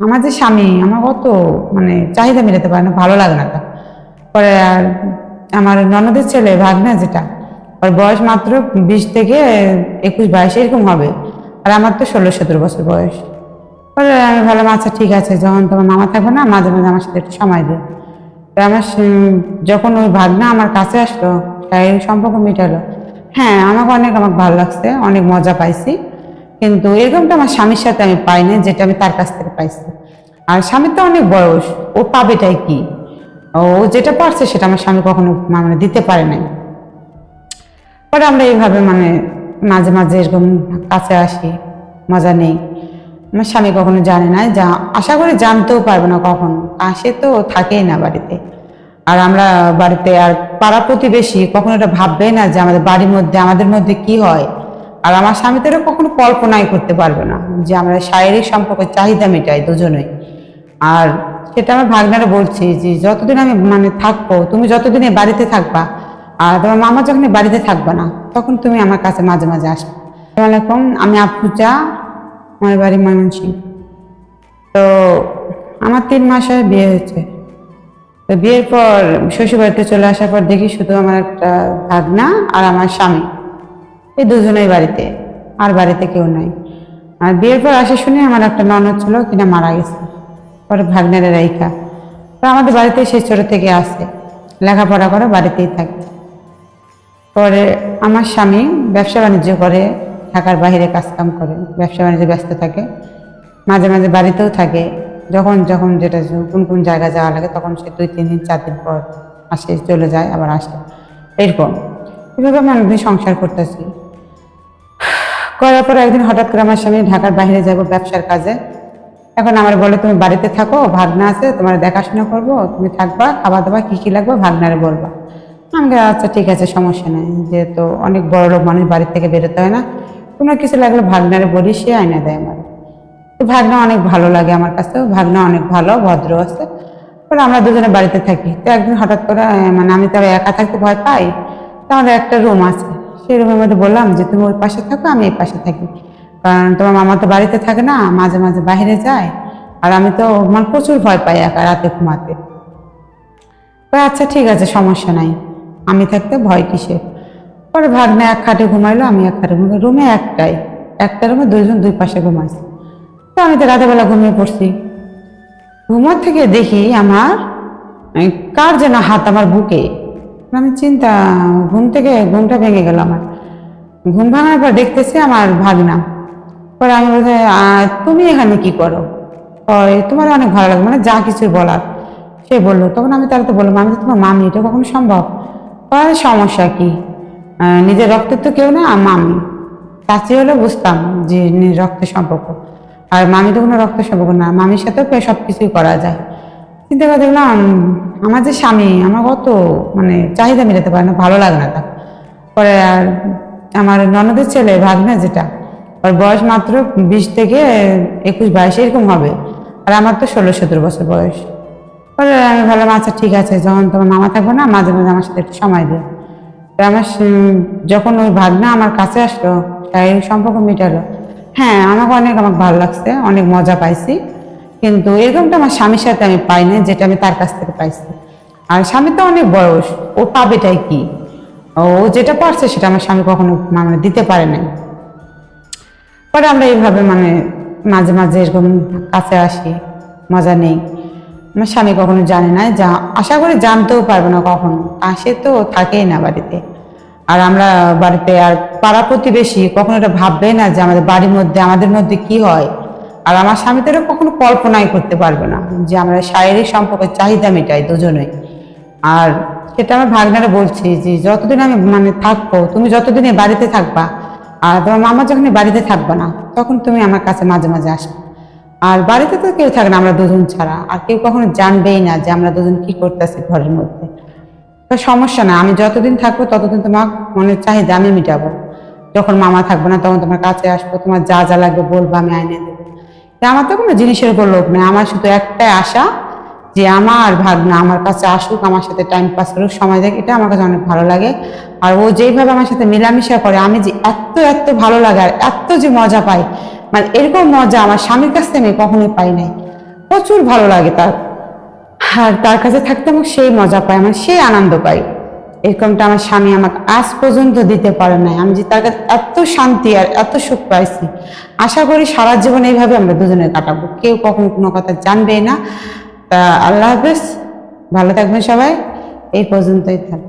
আমার যে স্বামী, আমার কত মানে চাহিদা মেটাতে পারে না, ভালো লাগে না তা পরে আর আমার ননদের ছেলে, ভাগনা যেটা, ওর বয়স মাত্র বিশ থেকে একুশ, বাইশ, এরকম হবে। আর আমার তো ষোলো, সতেরো বছর বয়স। পরে আমি ভাবলাম আচ্ছা ঠিক আছে, যখন তোমার মামা থাকবে না, মাঝে মাঝে আমার সাথে একটু সময় দিও। তো আমার যখন ওই ভাগনা আমার কাছে আসলো শারীরিক সম্পর্ক মেটালো। হ্যাঁ আমাকে অনেক, আমাকে ভালো লাগছে, অনেক মজা পাইছি। কিন্তু এরকমটা আমার স্বামীর সাথে আমি পাই না যেটা আমি তার কাছ থেকে পাইছি। আর স্বামীর তো অনেক বয়স, ও পাবেটাই কি? ও যেটা পারছে সেটা আমার স্বামী কখনো মানে দিতে পারে নাই। পরে আমরা এইভাবে মানে মাঝে মাঝে এরকম কাছে আসি, মজা নেই। আমার স্বামী কখনো জানে না যা, আশা করি জানতেও পারবে না কখনো। আসে তো থাকেই না বাড়িতে। আর আমরা বাড়িতে আর পাড়া প্রতিবেশী কখনো এটা ভাববে না যে আমাদের বাড়ির মধ্যে, আমাদের মধ্যে কি হয়। আর আমার স্বামী তো কখনো কল্পনাই করতে পারবে না যে আমরা শারীরিক সম্পর্কের চাহিদা মেটাই দুজনেই। আর সেটা আমার ভাগনারা বলছি যে যতদিন আমি মানে থাকব, তুমি যতদিন এই বাড়িতে থাকবা, আর তোমার মামা যখন বাড়িতে থাকবে না, তখন তুমি আমার কাছে মাঝে মাঝে আসবে। আলাইকুম আমি আফুজা, আমার বাড়ি ময়মনসিং তো আমার তিন মাসে বিয়ে হয়েছে। তো বিয়ের পর শ্বশুরবাড়িতে চলে আসার পর দেখি শুধু আমার একটা ভাগনা আর আমার স্বামী। এই দুজনেই বাড়িতে, আর বাড়িতে কেউ নাই। আর বিয়ের পর আসে শুনে আমার একটা ননদ ছিল, কিনা মারা গেছে। পরে ভাগ্নের রাইখা। তো আমাদের বাড়িতে সেই ছোটো থেকে আসে লেখাপড়া করে বাড়িতেই থাকে। পরে আমার স্বামী ব্যবসা বাণিজ্য করে, ঢাকার বাইরে কাজকাম করে, ব্যবসা বাণিজ্যে ব্যস্ত থাকে। মাঝে মাঝে বাড়িতেও থাকে। যখন যখন যেটা কোন কোন জায়গায় যাওয়া লাগে, তখন সে দুই, তিন দিন, চার দিন পর আসে, চলে যায়, আবার আসে। এরকম। এভাবে আমি সংসার করতেছি। করার পর একদিন হঠাৎ করে আমার স্বামী ঢাকার বাইরে যাব ব্যবসার কাজে। এখন আমার বলে, তুমি বাড়িতে থাকো, ভাগনা আছে, তোমার দেখাশোনা করব, তুমি থাকবা খাওয়া দাওয়া কী কী লাগবে ভাগনারে বলবা। আমি আচ্ছা ঠিক আছে, সমস্যা নেই, যেহেতু অনেক বড় লোক, মানুষ বাড়ি থেকে বেরোতে হয় না, কোনো কিছু লাগলে ভাগনারে বলি সে আয়না দেয় আমার। তো ভাগনা অনেক ভালো লাগে আমার কাছে, ভাগনা অনেক ভালো, ভদ্র আছে। পরে আমরা দুজনে বাড়িতে থাকি। তো একদিন হঠাৎ করে মানে আমি তো একা থাকতে ভয় পাই তো আমাদের একটা রুম আছে। রুমের মধ্যে বললাম যে, তুমি ওই পাশে থাকো, আমি এই পাশে থাকি। কারণ তোমার মামা তো বাড়িতে থাকে না, মাঝে মাঝে বাইরে যায়। আর আমি তো মানে প্রচুর ভয় পাই একা রাতে ঘুমাতে। আচ্ছা ঠিক আছে, সমস্যা নাই। আমি থাকতে ভয় কিসের পরে ভাগ্নে এক খাটে ঘুমাইলো, আমি এক খাটে ঘুমাই রুমে একটাই, একটা রুমে দুইজন দুই পাশে ঘুমাইছে। তো আমি তো রাতেবেলা ঘুমিয়ে পড়ছি। ঘুমার থেকে দেখি আমার কার যেন হাত আমার বুকে। আমি চিন্তা ঘুম থেকে ঘুমটা ভেঙে গেল আমার। ঘুম ভাঙার পর দেখতেছি আমার ভাগনা। পরে আমি "আহ, তুমি এখানে কি করো? কয়, তোমার অনেক ভালো লাগে মানে যা কিছু বলার। সে বলল তখন আমি তাহলে তো বললাম আমি তো তোমার মামি এটা কখনো সম্ভব? পরে সমস্যা কি? নিজের রক্তের তো কেউ না মামি। চাচি হলে বুঝতাম যে রক্তের সম্পর্ক। আর মামি তো কোনো রক্তের সম্পর্ক না মামির সাথেও সব কিছুই করা যায়। চিন্তা করে দেখলাম আমার যে স্বামী, আমার কত মানে চাহিদা মেটাতে পারে না, ভালো লাগে না তা পরে আর আমার ননদের ছেলে, ভাগনা যেটা, ওর বয়স মাত্র বিশ থেকে একুশ, বাইশ, এরকম হবে। আর আমার তো ষোলো, সতেরো বছর বয়স। পরে আমি ভাবলাম আচ্ছা ঠিক আছে, যখন তোমার মামা থাকবে না, মাঝে মাঝে আমার সাথে একটু সময় দিও। আমার যখন ওই ভাগনা আমার কাছে আসলো, তাই সম্পর্ক মেটালো। হ্যাঁ আমাকে অনেক, আমাকে ভালো লাগছে, অনেক মজা পাইছি। কিন্তু এরকমটা আমার স্বামীর সাথে আমি পাই না যেটা আমি তার কাছ থেকে পাইছি। আর স্বামী তো অনেক বয়স, ও পাবেটাই কি? ও যেটা পারছে সেটা আমার স্বামী কখনো মানে দিতে পারে নাই। পরে আমরা এইভাবে মানে মাঝে মাঝে এরকম কাছে আসি, মজা নেই। আমার স্বামী কখনো জানে না যা, আশা করি জানতেও পারবে না কখনো। আসে তো, থাকেই না বাড়িতে। আর আমরা বাড়িতে আর পাড়া প্রতিবেশী কখনো এটা ভাববে না যে আমাদের বাড়ির মধ্যে, আমাদের মধ্যে কি হয়। আর আমার স্বামী তো কখনো কল্পনাই করতে পারবে না যে আমরা শারীরিক সম্পর্কের চাহিদা মেটাই দুজনেই। আর সেটা আমার ভাগনারা বলছি যে যতদিন আমি মানে থাকব, তুমি যতদিন বাড়িতে থাকবা, আর তোমার মামা যখন বাড়িতে থাকবে না, তখন তুমি আমার কাছে মাঝে মাঝে আসবে। আর বাড়িতে তো কেউ থাকে না, আমরা দুজন ছাড়া। আর কেউ কখনো জানবেই না যে আমরা দুজন কি করতেছি ঘরের মধ্যে। তো সমস্যা না, আমি যতদিন থাকব, ততদিন তোমার মনের চাহিদা আমি মিটাবো। যখন মামা থাকবে না, তখন তোমার কাছে আসব, তোমার যা যা লাগবে বলব আমি আইনে দেবো। আমার তো কোনো জিনিসের উপর লোক নেই। আমার শুধু একটাই আশা যে আমার ভাগনা আমার কাছে আসুক, আমার সাথে টাইম পাস করুক, সময় দেখ এটা আমার কাছে অনেক ভালো লাগে। আর ও যেইভাবে আমার সাথে মেলামেশা করে, আমি যে এত এত ভালো লাগে আর এত যে মজা পাই মানে এরকম মজা আমার স্বামীর কাছ থেকে আমি কখনোই পাই নাই। প্রচুর ভালো লাগে তার। আর তার কাছে থাকতে আমার সেই মজা পাই আমার সেই আনন্দ পাই। এরকমটা আমার স্বামী আমাকে আজ পর্যন্ত দিতে পারে নাই। আমি যে তার কাছে এত শান্তি আর এত সুখ পাইছি, আশা করি সারা জীবন এইভাবে আমরা দুজনে কাটাবো। কেউ কখনো কোনো কথা জানবেই না। তা আল্লাহ হাফেজ, ভালো থাকবেন সবাই। এই পর্যন্তই থাক।